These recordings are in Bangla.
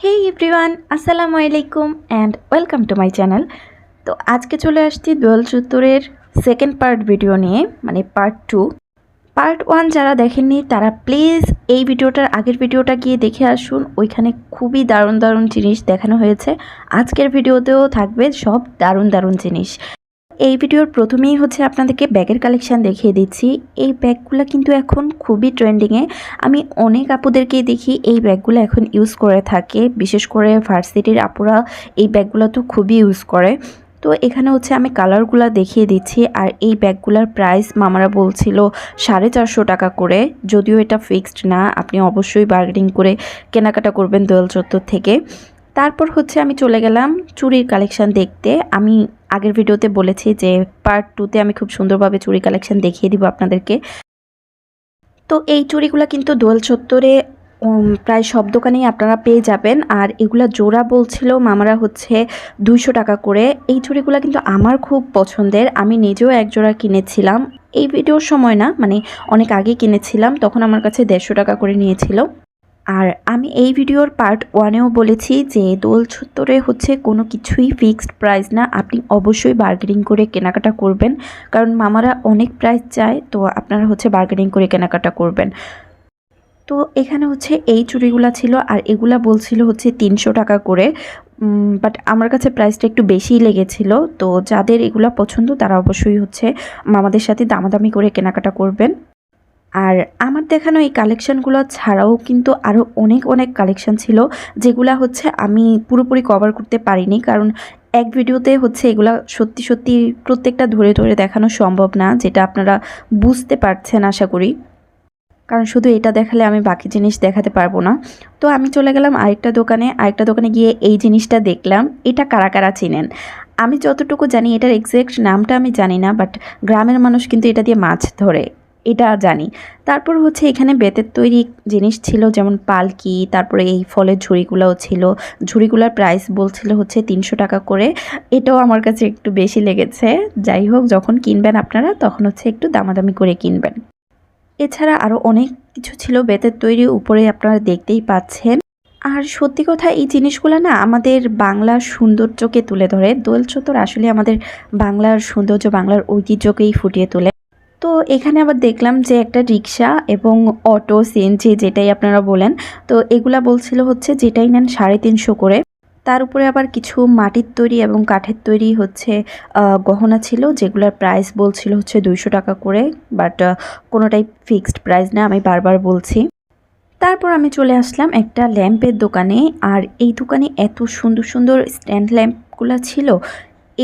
হে এভরিওয়ান আসসালামু আলাইকুম and welcome to my channel তো আজকে চলে আসছি দোয়াল চত্বরের সেকেন্ড পার্ট ভিডিও নিয়ে মানে পার্ট টু পার্ট ওয়ান যারা দেখেননি, তারা প্লিজ এই ভিডিওটার আগের ভিডিওটা গিয়ে দেখে আসুন। ওইখানে খুবই দারুণ দারুণ জিনিস দেখানো হয়েছে। আজকের ভিডিওতেও থাকবে সব দারুণ দারুণ জিনিস। এই ভিডিওর প্রথমেই হচ্ছে আপনাদেরকে ব্যাগের কালেকশান দেখিয়ে দিচ্ছি। এই ব্যাগগুলো কিন্তু এখন খুবই ট্রেন্ডিংয়ে আমি অনেক আপুদেরকেই দেখি এই ব্যাগগুলো এখন ইউজ করে থাকে। বিশেষ করে ভার্সিটির আপুরা এই ব্যাগগুলো তো খুবই ইউজ করে। তো এখানে হচ্ছে আমি কালারগুলো দেখিয়ে দিচ্ছি। আর এই ব্যাগগুলোর প্রাইস মামারা বলছিল সাড়ে চারশো টাকা করে। যদিও এটা ফিক্সড না, আপনি অবশ্যই বার্গেনিং করে কেনাকাটা করবেন দোয়েল চত্বর থেকে। তারপর হচ্ছে আমি চলে গেলাম চুরির কালেকশান দেখতে। আমি আগের ভিডিওতে বলেছি যে পার্ট টুতে আমি খুব সুন্দরভাবে চুড়ি কালেকশান দেখিয়ে দিব আপনাদেরকে। তো এই চুরিগুলো কিন্তু দোল চত্বরে প্রায় সব দোকানেই আপনারা পেয়ে যাবেন। আর এগুলা জোড়া বলছিল মামারা হচ্ছে দুইশো টাকা করে। এই চুড়িগুলো কিন্তু আমার খুব পছন্দের। আমি নিজেও এক জোড়া কিনেছিলাম। এই ভিডিওর সময় না মানে অনেক আগে কিনেছিলাম, তখন আমার কাছে দেড়শো টাকা করে নিয়েছিল। আর আমি এই ভিডিওর পার্ট ওয়ানেও বলেছি যে দোল চত্বরে হচ্ছে কোনো কিছুই ফিক্সড প্রাইস না। আপনি অবশ্যই বার্গেনিং করে কেনাকাটা করবেন। কারণ মামারা অনেক প্রাইস চায়, তো আপনারা হচ্ছে বার্গেনিং করে কেনাকাটা করবেন। তো এখানে হচ্ছে এই চুড়িগুলা ছিল আর এগুলা বলছিল হচ্ছে তিনশো টাকা করে। বাট আমার কাছে প্রাইসটা একটু বেশিই লেগেছিল। তো যাদের এগুলা পছন্দ তারা অবশ্যই হচ্ছে মামাদের সাথে দামাদামি করে কেনাকাটা করবেন। আর আমার দেখানো এই কালেকশানগুলো ছাড়াও কিন্তু আরও অনেক অনেক কালেকশান ছিল, যেগুলা হচ্ছে আমি পুরোপুরি কভার করতে পারিনি, কারণ এক ভিডিওতে হচ্ছে এগুলা সত্যি সত্যি প্রত্যেকটা ধরে ধরে দেখানো সম্ভব না, যেটা আপনারা বুঝতে পারছেন আশা করি। কারণ শুধু এটা দেখালে আমি বাকি জিনিস দেখাতে পারব না। তো আমি চলে গেলাম আরেকটা দোকানে আরেকটা দোকানে গিয়ে এই জিনিসটা দেখলাম, এটা কারা কারা চিনেন? আমি যতটুকু জানি এটার এক্স্যাক্ট নামটা আমি জানি না বাট গ্রামের মানুষ কিন্তু এটা দিয়ে মাছ ধরে। এটা জানি। তারপর হচ্ছে এখানে বেতের তৈরি জিনিস ছিল, যেমন পালকি, তারপরে এই ফলের ঝুড়িগুলোও ছিল। ঝুড়িগুলোর প্রাইস বলছিল হচ্ছে তিনশো টাকা করে। এটাও আমার কাছে একটু বেশি লেগেছে। যাই হোক, যখন কিনবেন আপনারা, তখন হচ্ছে একটু দামাদামি করে কিনবেন। এছাড়া আরও অনেক কিছু ছিল বেতের তৈরি, উপরে আপনারা দেখতেই পাচ্ছেন। আর সত্যি কথা, এই জিনিসগুলো না আমাদের বাংলার সৌন্দর্যকে তুলে ধরে। দোল চত্বর আসলে আমাদের বাংলার সৌন্দর্য, বাংলার ঐতিহ্যকেই ফুটিয়ে তোলে। তো এখানে আবার দেখলাম যে একটা রিক্সা এবং অটো সিএনজি যেটাই আপনারা বলেন, তো এগুলা বলছিল হচ্ছে যেটাই নেন সাড়ে তিনশো করে। তার উপরে আবার কিছু মাটির তৈরি এবং কাঠের তৈরি হচ্ছে গহনা ছিল, যেগুলোর প্রাইস বলছিল হচ্ছে দুইশো টাকা করে বাট কোনোটাই ফিক্সড প্রাইস না, আমি বারবার বলছি। তারপর আমি চলে আসলাম একটা ল্যাম্পের দোকানে, আর এই দোকানে এত সুন্দর সুন্দর স্ট্যান্ড ল্যাম্পগুলো ছিল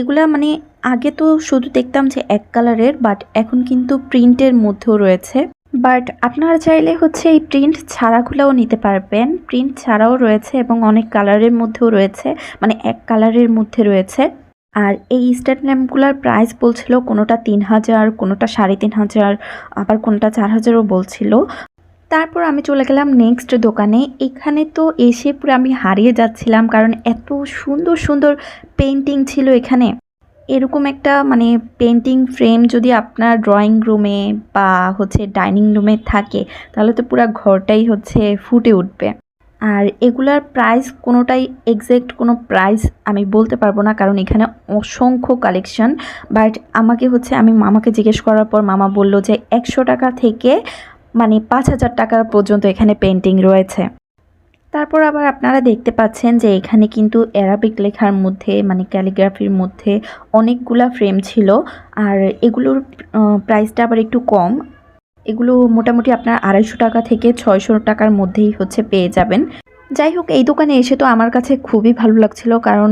এগুলা মানে আগে তো শুধু দেখতাম যে এক কালারের বাট এখন কিন্তু প্রিন্টের মধ্যেও রয়েছে। বাট আপনারা চাইলে হচ্ছে এই প্রিন্ট ছাড়াগুলোও নিতে পারবেন। প্রিন্ট ছাড়াও রয়েছে এবং অনেক কালারের মধ্যেও রয়েছে মানে এক কালারের মধ্যে রয়েছে। আর এই স্ট্যান্ড ল্যাম্পগুলোর প্রাইস বলছিল কোনোটা তিন হাজার, কোনোটা সাড়ে তিন হাজার, আবার কোনোটা চার হাজারও বলছিল। তারপর আমি চলে গেলাম নেক্সট দোকানে। এখানে তো এসে পুরো আমি হারিয়ে যাচ্ছিলাম, কারণ এত সুন্দর সুন্দর পেন্টিং ছিল এখানে। এরকম একটা মানে পেন্টিং ফ্রেম যদি আপনার ড্রয়িং রুমে বা হচ্ছে ডাইনিং রুমে থাকে, তাহলে তো পুরো ঘরটাই হচ্ছে ফুটে উঠবে। আর এগুলার প্রাইস কোনোটাই এক্স্যাক্ট কোনো প্রাইস আমি বলতে পারব না, কারণ এখানে অসংখ্য কালেকশন বাট আমাকে হচ্ছে, আমি মামাকে জিজ্ঞেস করার পর মামা বলল যে একশো টাকা থেকে মানে পাঁচ হাজার টাকার পর্যন্ত এখানে পেন্টিং রয়েছে। তারপর আবার আপনারা দেখতে পাচ্ছেন যে এখানে কিন্তু অ্যারাবিক লেখার মধ্যে মানে ক্যালিগ্রাফির মধ্যে অনেকগুলা ফ্রেম ছিল। আর এগুলোর প্রাইসটা আবার একটু কম। এগুলো মোটামুটি আপনার আড়াইশো টাকা থেকে ছয়শো টাকার মধ্যেই হচ্ছে পেয়ে যাবেন। যাই হোক, এই দোকানে এসে তো আমার কাছে খুবই ভালো লাগছিল। কারণ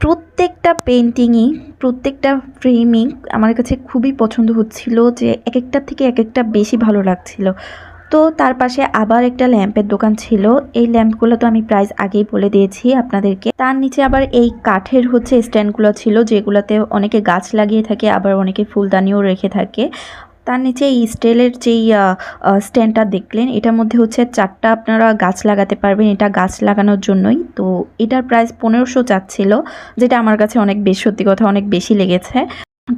প্রত্যেকটা পেন্টিংই প্রত্যেকটা ফ্রেমিং আমার কাছে খুবই পছন্দ হচ্ছিল যে এক একটার থেকে এক একটা বেশি ভালো লাগছিল। তো তার পাশে আবার একটা ল্যাম্পের দোকান ছিল। এই ল্যাম্পগুলো তো আমি প্রাইস আগেই বলে দিয়েছি আপনাদেরকে। তার নিচে আবার এই কাঠের হচ্ছে স্ট্যান্ডগুলো ছিল যেগুলোতে অনেকে গাছ লাগিয়ে থাকে, আবার অনেকে ফুলদানিও রেখে থাকে। তার নিচে এই স্টেলের যেই স্ট্যান্ডটা দেখলেন, এটার মধ্যে হচ্ছে চারটা আপনারা গাছ লাগাতে পারবেন, এটা গাছ লাগানোর জন্যই। তো এটার প্রাইস পনেরোশো চাচ্ছিল, যেটা আমার কাছে অনেক বেশ, সত্যি কথা অনেক বেশি লেগেছে।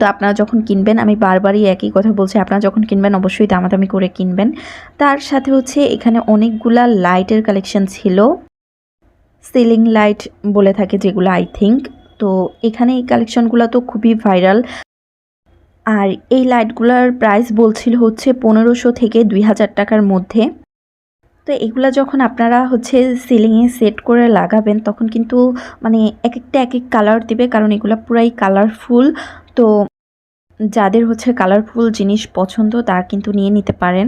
তো আপনারা যখন কিনবেন, আমি বারবারই একই কথা বলছি, আপনারা যখন কিনবেন, অবশ্যই দামাদামি করে কিনবেন। তার সাথে হচ্ছে এখানে অনেকগুলা লাইটের কালেকশন ছিল। সিলিং লাইট বলে থাকে যেগুলো, আই থিঙ্ক। তো এখানে এই কালেকশনগুলো তো খুবই ভাইরাল। আর এই লাইটগুলোর প্রাইস বলছিল হচ্ছে পনেরোশো থেকে দুই হাজার টাকার মধ্যে। তো এগুলা যখন আপনারা হচ্ছে সিলিংয়ে সেট করে লাগাবেন, তখন কিন্তু মানে এক একটা এক এক কালার দিবে, কারণ এগুলো পুরাই কালারফুল। তো যাদের হচ্ছে কালারফুল জিনিস পছন্দ, তারা কিন্তু নিয়ে নিতে পারেন।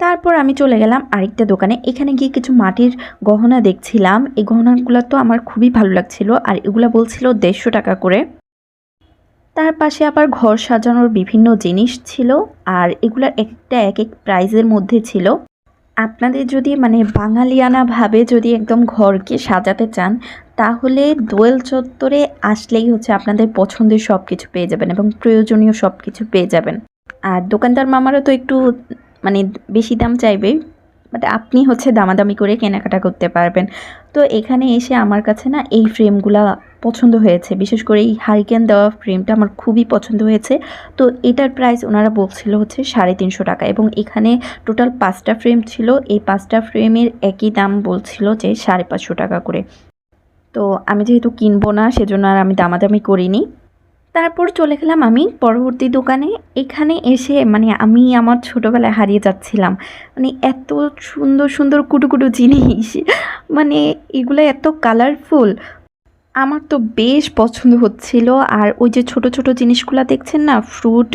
তারপর আমি চলে গেলাম আরেকটা দোকানে। এখানে গিয়ে কিছু মাটির গহনা দেখছিলাম। এই গহনাগুলো তো আমার খুবই ভালো লাগছিল, আর এগুলো বলছিল দেড়শো টাকা করে। তার পাশে আবার ঘর সাজানোর বিভিন্ন জিনিস ছিল আর এগুলার একটা এক এক প্রাইজের মধ্যে ছিল। আপনাদের যদি মানে বাঙালিয়ানাভাবে যদি একদম ঘরকে সাজাতে চান, তাহলে দোয়েল চত্বরে আসলেই হচ্ছে আপনাদের পছন্দের সব কিছু পেয়ে যাবেন এবং প্রয়োজনীয় সব কিছু পেয়ে যাবেন। আর দোকানদার মামারও তো একটু মানে বেশি দাম চাইবে। বাট আপনি হচ্ছে দামাদামি করে কেনাকাটা করতে পারবেন। তো এখানে এসে আমার কাছে না এই ফ্রেমগুলা পছন্দ হয়েছে। বিশেষ করে এই হারিকেন দেওয়া ফ্রেমটা আমার খুবই পছন্দ হয়েছে। তো এটার প্রাইস ওনারা বলছিল হচ্ছে সাড়ে তিনশো টাকা এবং এখানে টোটাল পাঁচটা ফ্রেম ছিল। এই পাঁচটা ফ্রেমের একই দাম বলছিল যে সাড়ে পাঁচশো টাকা করে। তো আমি যেহেতু কিনবো না, সেজন্য আর আমি দামাদামি করিনি। তারপর চলে গেলাম আমি পরবর্তী দোকানে। এখানে এসে মানে আমি আমার ছোটোবেলায় হারিয়ে যাচ্ছিলাম। মানে এত সুন্দর সুন্দর কুটু কুটু জিনিস। মানে এগুলো এত কালারফুল আমার তো বেশ পছন্দ হচ্ছিল। আর ওই যে ছোট ছোট জিনিসগুলো দেখছেন না? ফ্রুট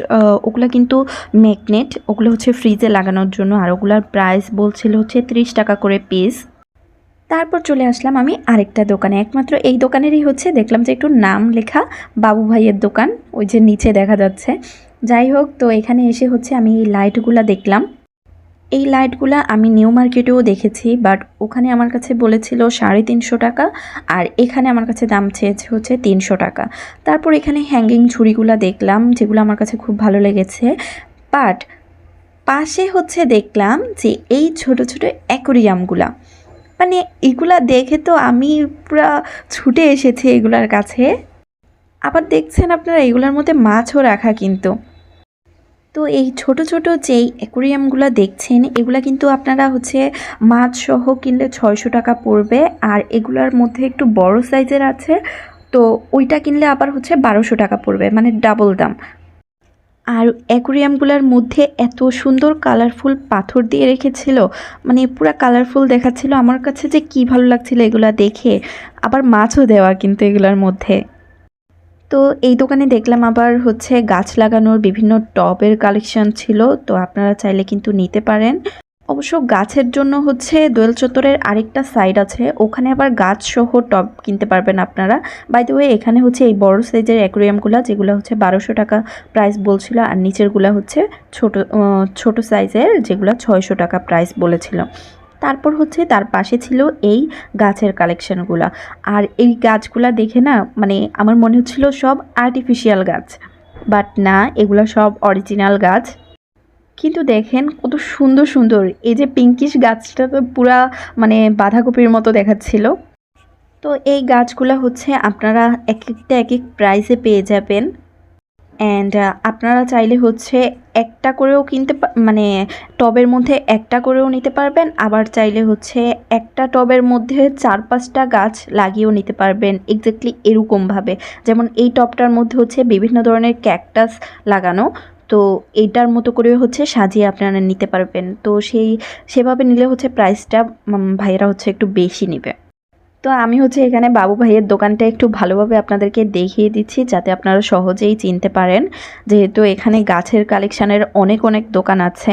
ওগুলো কিন্তু ম্যাগনেট ওগুলো হচ্ছে ফ্রিজে লাগানোর জন্য। আর ওগুলোর প্রাইস বলছিল হচ্ছে ত্রিশ টাকা করে পিস তারপর চলে আসলাম আমি আরেকটা দোকানে। একমাত্র এই দোকানেরই হচ্ছে, দেখলাম যে একটু নাম লেখা বাবু ভাইয়ের দোকান, ওই যে নিচে দেখা যাচ্ছে। যাই হোক, তো এখানে এসে হচ্ছে আমি এই লাইটগুলা দেখলাম। এই লাইটগুলা আমি নিউ মার্কেটেও দেখেছি, বাট ওখানে আমার কাছে বলেছিল সাড়ে তিনশো টাকা, আর এখানে আমার কাছে দাম চেয়েছে হচ্ছে তিনশো টাকা। তারপর এখানে হ্যাঙ্গিং ঝুড়িগুলা দেখলাম, যেগুলো আমার কাছে খুব ভালো লেগেছে। বাট পাশে হচ্ছে দেখলাম যে এই ছোট ছোট অ্যাকোরিয়ামগুলা মানে এগুলা দেখে তো আমি পুরা ছুটে এসেছি এগুলার কাছে। আবার দেখছেন আপনারা, এগুলার মধ্যে মাছও রাখা কিন্তু। তো এই ছোট ছোট যেই অ্যাকোরিয়ামগুলো দেখছেন, এগুলা কিন্তু আপনারা হচ্ছে মাছ সহ কিনলে ছয়শো টাকা পড়বে। আর এগুলার মধ্যে একটু বড় সাইজের আছে, তো ওইটা কিনলে আবার হচ্ছে বারোশো টাকা পড়বে মানে ডাবল দাম। আর অ্যাকুরিয়ামগুলোর মধ্যে এত সুন্দর কালারফুল পাথর দিয়ে রেখেছিল মানে পুরো কালারফুল দেখাচ্ছিল। আমার কাছে যে কি ভালো লাগছিল এগুলো দেখে, আবার মাছও দেওয়া কিন্তু এগুলার মধ্যে। তো এই দোকানে দেখলাম আবার হচ্ছে গাছ লাগানোর বিভিন্ন টবের কালেকশন ছিল, তো আপনারা চাইলে কিন্তু নিতে পারেন। অবশ্য গাছের জন্য হচ্ছে দোয়েল চত্বরের আরেকটা সাইড আছে। ওখানে আবার গাছ সহ টব কিনতে পারবেন আপনারা। বাই দ্য ওয়ে এখানে হচ্ছে এই বড় সাইজের অ্যাকোরিয়ামগুলো যেগুলো হচ্ছে বারোশো টাকা প্রাইস বলছিল, আর নিচেরগুলো হচ্ছে ছোট ছোট সাইজের যেগুলো ছয়শো টাকা প্রাইস বলেছিল। তারপর হচ্ছে তার পাশে ছিল এই গাছের কালেকশনগুলো আর এই গাছগুলা দেখে না মানে আমার মনে হচ্ছিল সব আর্টিফিশিয়াল গাছ। বাট না, এগুলো সব অরিজিনাল গাছ। কিন্তু দেখেন কত সুন্দর সুন্দর। এই যে পিঙ্কিশ গাছটা তো পুরা মানে বাঁধাকপির মতো দেখাচ্ছিল। তো এই গাছগুলো হচ্ছে আপনারা এক একটা এক এক প্রাইসে পেয়ে যাবেন। অ্যান্ড আপনারা চাইলে হচ্ছে একটা করেও কিনতে মানে টবের মধ্যে একটা করেও নিতে পারবেন। আবার চাইলে হচ্ছে একটা টবের মধ্যে চার পাঁচটা গাছ লাগিয়েও নিতে পারবেন এক্স্যাক্টলি এরকমভাবে যেমন এই টবটার মধ্যে হচ্ছে বিভিন্ন ধরনের ক্যাকটাস লাগানো। তো এইটার মতো করে হচ্ছে সাজিয়ে আপনারা নিতে পারবেন। তো সেই, সেভাবে নিলে হচ্ছে প্রাইসটা ভাইয়েরা হচ্ছে একটু বেশি নেবে। তো আমি হচ্ছে এখানে বাবু ভাইয়ের দোকানটা একটু ভালোভাবে আপনাদেরকে দেখিয়ে দিচ্ছি, যাতে আপনারা সহজেই চিনতে পারেন। যেহেতু এখানে গাছের কালেকশানের অনেক অনেক দোকান আছে।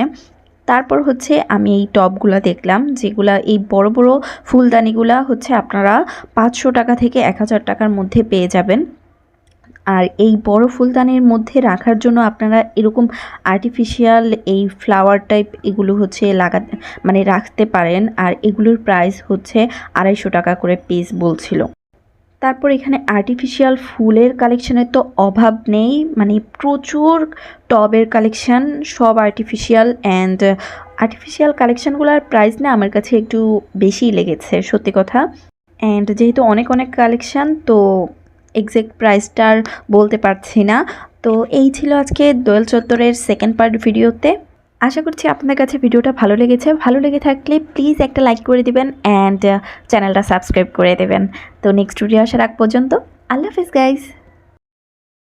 তারপর হচ্ছে আমি এই টবগুলো দেখলাম, যেগুলা, এই বড় বড় ফুলদানিগুলা হচ্ছে আপনারা পাঁচশো টাকা থেকে এক হাজার টাকার মধ্যে পেয়ে যাবেন। আর এই বড় ফুলদানির মধ্যে রাখার জন্য আপনারা এরকম আর্টিফিশিয়াল এই ফ্লাওয়ার টাইপ এগুলো হচ্ছে লাগা মানে রাখতে পারেন। আর এগুলোর প্রাইস হচ্ছে আড়াইশো টাকা করে পিস বলছিল। তারপর এখানে আর্টিফিশিয়াল ফুলের কালেকশনের তো অভাব নেই। মানে প্রচুর টবের কালেকশান সব আর্টিফিশিয়াল অ্যান্ড আর্টিফিশিয়াল কালেকশানগুলোর প্রাইস না আমার কাছে একটু বেশিই লেগেছে, সত্যি কথা। অ্যান্ড যেহেতু অনেক অনেক কালেকশান তো এক্স্যাক্ট আর বলতে পারছি না। তো এই ছিল আজকে দোয়েল চত্বরের সেকেন্ড পার্ট ভিডিওতে আশা করছি আপনাদের কাছে ভিডিওটা ভালো লেগেছে। ভালো লেগে থাকলে প্লিজ একটা লাইক করে দিবেন অ্যান্ড চ্যানেলটা সাবস্ক্রাইব করে দেবেন। তো নেক্সট ভিডিও আসার আগ পর্যন্ত আল্লাহ হাফিজ গাইস